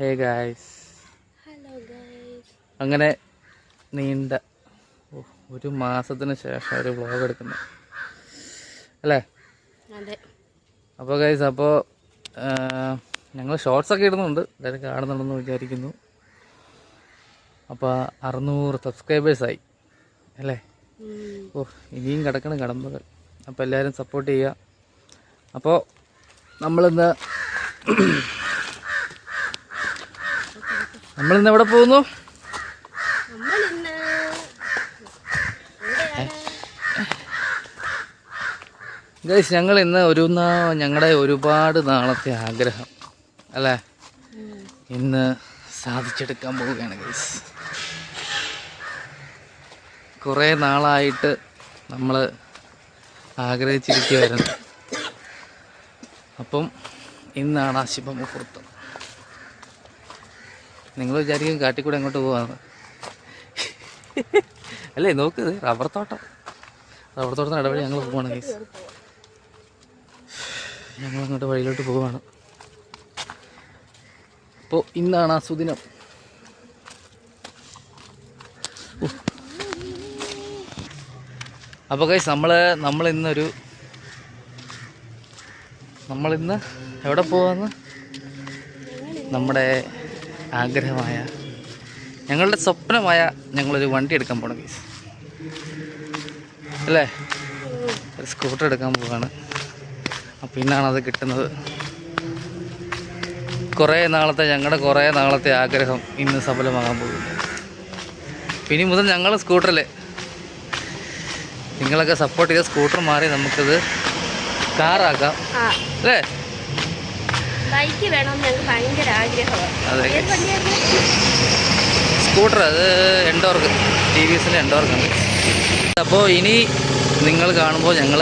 Hey guys hello അങ്ങനെ നീണ്ട ഒരു മാസത്തിന് ശേഷം ഒരു വ്ലോഗ് എടുക്കുന്നു. അല്ലേ? അപ്പോൾ ഗൈസ് അപ്പോൾ ഞങ്ങൾ ഷോർട്സ് ഒക്കെ ഇടുന്നുണ്ട്. എല്ലാവരും കാണുന്നുണ്ടെന്ന് വിചാരിക്കുന്നു. അപ്പോൾ അറുന്നൂറ് സബ്സ്ക്രൈബേഴ്സായി അല്ലേ? ഓ ഇനിയും കിടക്കണം കടമ്പകൾ അപ്പോൾ എല്ലാവരും സപ്പോർട്ട് ചെയ്യുക. അപ്പോൾ നമ്മളിന്ന് നമ്മളിന്ന് എവിടെ പോകുന്നു? ഞങ്ങൾ ഇന്ന് ഒരു ഞങ്ങളുടെ ഒരുപാട് നാളത്തെ ആഗ്രഹം അല്ലേ? ഇന്ന് സാധിച്ചെടുക്കാൻ പോവുകയാണ് ഗൈസ്. കുറേ നാളായിട്ട് നമ്മൾ ആഗ്രഹിച്ചിരിക്കുമായിരുന്നു അപ്പം ഇന്നാണ് ആ ശുഭമുഹൂർത്തം. നിങ്ങൾ വിചാരിക്കും കാട്ടിക്കൂടെ അങ്ങോട്ട് പോവാന്ന് അല്ലേ നോക്ക് റബ്ബർ തോട്ടം. റബ്ബർ തോട്ടത്തിന് ഇടപെടി ഞങ്ങൾ പോവാണ് ഗൈസ് ഞങ്ങൾ അങ്ങോട്ട് വഴിയിലോട്ട് പോവാണ്. അപ്പോൾ ഇന്നാണ് ആ സുദിനം അപ്പോൾ കൈസ് നമ്മൾ നമ്മളിന്നൊരു നമ്മളിന്ന് എവിടെ പോവാന്ന്? നമ്മുടെ ആഗ്രഹമായ ഞങ്ങളുടെ സ്വപ്നമായ ഞങ്ങളൊരു വണ്ടി എടുക്കാൻ പോകണം ഗീസ് അല്ലേ? ഒരു സ്കൂട്ടർ എടുക്കാൻ പോവാണ്. പിന്നാണ് അത് കിട്ടുന്നത്. കുറേ നാളത്തെ ഞങ്ങളുടെ കുറേ നാളത്തെ ആഗ്രഹം ഇന്ന് സഫലമാകാൻ പോകുന്നു. ഇനി മുതൽ ഞങ്ങൾ സ്കൂട്ടറിൽ നിങ്ങളൊക്കെ സപ്പോർട്ട് ചെയ്ത സ്കൂട്ടർ മാറി നമുക്കത് കാറാക്കാം അല്ലേ? ബൈക്ക് വേണം ഞങ്ങൾക്ക് ഭയങ്കര അതെ സ്കൂട്ടർ അത് എൻഡോർക്ക് ടി വി എസിന്റെ എൻഡോർക്കാണ് അപ്പോൾ ഇനി നിങ്ങൾ കാണുമ്പോൾ ഞങ്ങൾ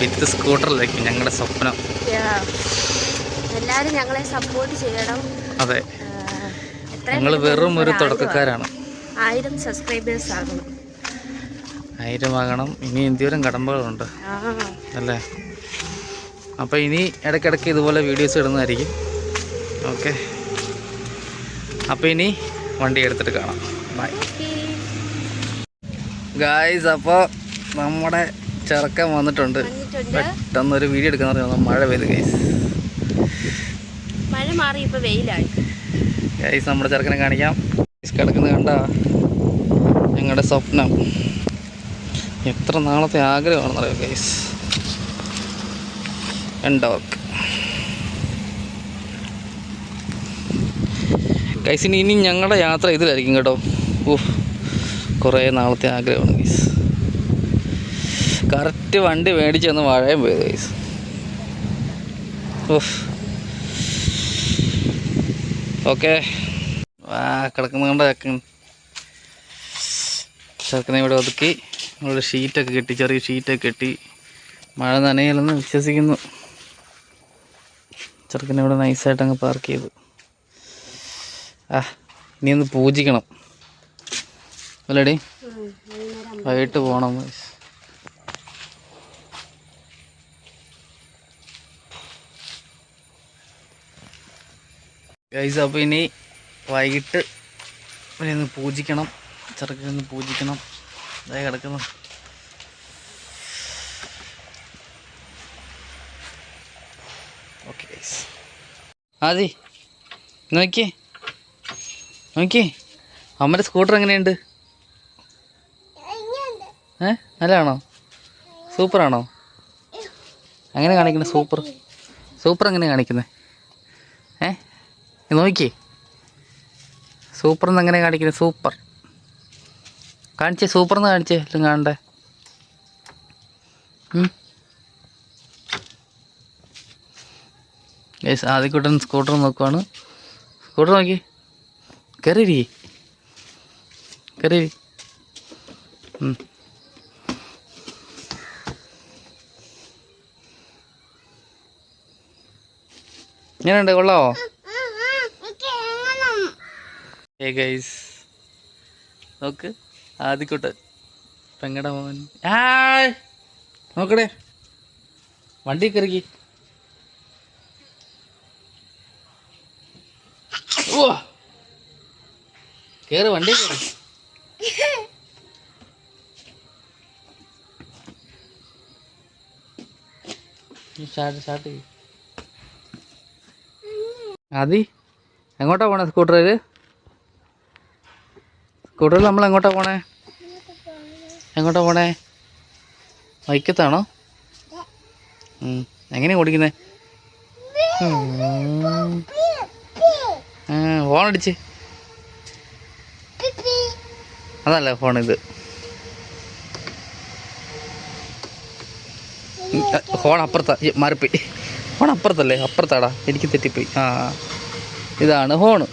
വിത്ത് സ്കൂട്ടറിലേക്ക് ഞങ്ങളുടെ സ്വപ്നം. എല്ലാവരും ഞങ്ങളെ സപ്പോർട്ട് ചെയ്യണം. അതെ. ഞങ്ങൾ വെറും ഒരു തുടക്കക്കാരാണ്. ആയിരം സബ്സ്ക്രൈബേഴ്സ് ആകണം. ആയിരമാകണം ഇനി എന്തോരം കടമ്പകളുണ്ട്. അല്ലേ? അപ്പോൾ ഇനി ഇടയ്ക്കിടയ്ക്ക് ഇതുപോലെ വീഡിയോസ് ഇടുന്നതായിരിക്കും. ഓക്കെ അപ്പോൾ ഇനി വണ്ടി എടുത്തിട്ട് കാണാം. ബൈ. ഗായ്സ് അപ്പോൾ നമ്മുടെ ചെറുക്കൻ വന്നിട്ടുണ്ട്. പെട്ടെന്ന് ഒരു വീഡിയോ എടുക്കുന്ന പറഞ്ഞാൽ മഴ പെയ്ത് ഗൈസ് മഴ മാറി വെയിലായി. ഗൈസ് നമ്മുടെ ചെറുക്കനെ കാണിക്കാം. ഗൈസ് കിടക്കുന്നത് കണ്ട? ഞങ്ങളുടെ സ്വപ്നം. എത്ര നാളത്തെ ആഗ്രഹമാണെന്നറിയോ ഗൈസ് എൻഡോക്ക് ഗൈസ് ഇനി ഇനി ഞങ്ങളുടെ യാത്ര ഇതിലായിരിക്കും കേട്ടോ. ഊഹ് കുറേ നാളത്തെ ആഗ്രഹമാണ് ഗൈസ് കറക്റ്റ് വണ്ടി മേടിച്ച് തന്ന് മഴയും പോയത് ഗൈസ് ഊഹ് ഓക്കെ ആ കിടക്കുന്ന കൊണ്ട് ചെക്കൻ ഇവിടെ ഒതുക്കി. ഇവിടെ ഷീറ്റൊക്കെ കെട്ടി ചെറിയ ഷീറ്റൊക്കെ കെട്ടി. മഴ നനയില്ലെന്ന് വിശ്വസിക്കുന്നു. ചെറുക്കനെ ഇവിടെ നൈസായിട്ട് അങ്ങ് പാർക്ക് ചെയ്തു. ആ ഇനി ഒന്ന് പൂജിക്കണം. അല്ലേടി വൈകിട്ട് പോകണം ഗൈസ് അപ്പോൾ ഇനി വൈകിട്ട് ഇവനെ ഒന്ന് പൂജിക്കണം. ചെറുക്കനെ ഒന്ന് പൂജിക്കണം. അതായത് കിടക്കുന്നു. ഓക്കെ ഗൈസ് ആദി നോക്കിയേ. നോക്കിയേ. അമ്മയുടെ സ്കൂട്ടർ എങ്ങനെയുണ്ട്? ഏ? നല്ലതാണോ? സൂപ്പറാണോ? അങ്ങനെ കാണിക്കുന്നത് സൂപ്പർ. സൂപ്പർ എങ്ങനെ കാണിക്കുന്നത് ഏ? നോക്കി നോക്കിയേ. സൂപ്പർ എന്ന് എങ്ങനെ കാണിക്കുന്നത് സൂപ്പർ. കാണിച്ചേ സൂപ്പർ എന്ന് കാണിച്ചേ. എല്ലാം കാണണ്ടേ? ആദ്യക്കൂട്ടൻ സ്കൂട്ടർ നോക്കുവാണ്. സ്കൂട്ടർ നോക്കി കയറിയിരി കയറിയിരി ഉം. എങ്ങനെയുണ്ട് കൊള്ളാവോ? ഏ ഗൈസ് നോക്ക് ആദ്യക്കൂട്ട് പെങ്ങട മോൻ. ആയ് നോക്കടേ. വണ്ടി കയറിക്കി. ഉവ്വ. കേറ് വണ്ടി കേറ്. അതി എങ്ങോട്ടാ പോണേ സ്കൂട്ടറിൽ സ്കൂട്ടറിൽ നമ്മൾ എങ്ങോട്ടാ പോണേ? എങ്ങോട്ടാ പോണേ? വൈക്കത്താണോ. എങ്ങനെയാ ഓടിക്കുന്നേ? ഫോൺ അടിച്ച്. അതല്ല ഫോൺ ഇത്. ഫോൺ അപ്പുറത്താ. മാറിപ്പോയി. ഫോൺ അപ്പുറത്തല്ലേ? അപ്പുറത്താടാ. എനിക്ക് തെറ്റിപ്പോയി. ആ ഇതാണ് ഫോണ്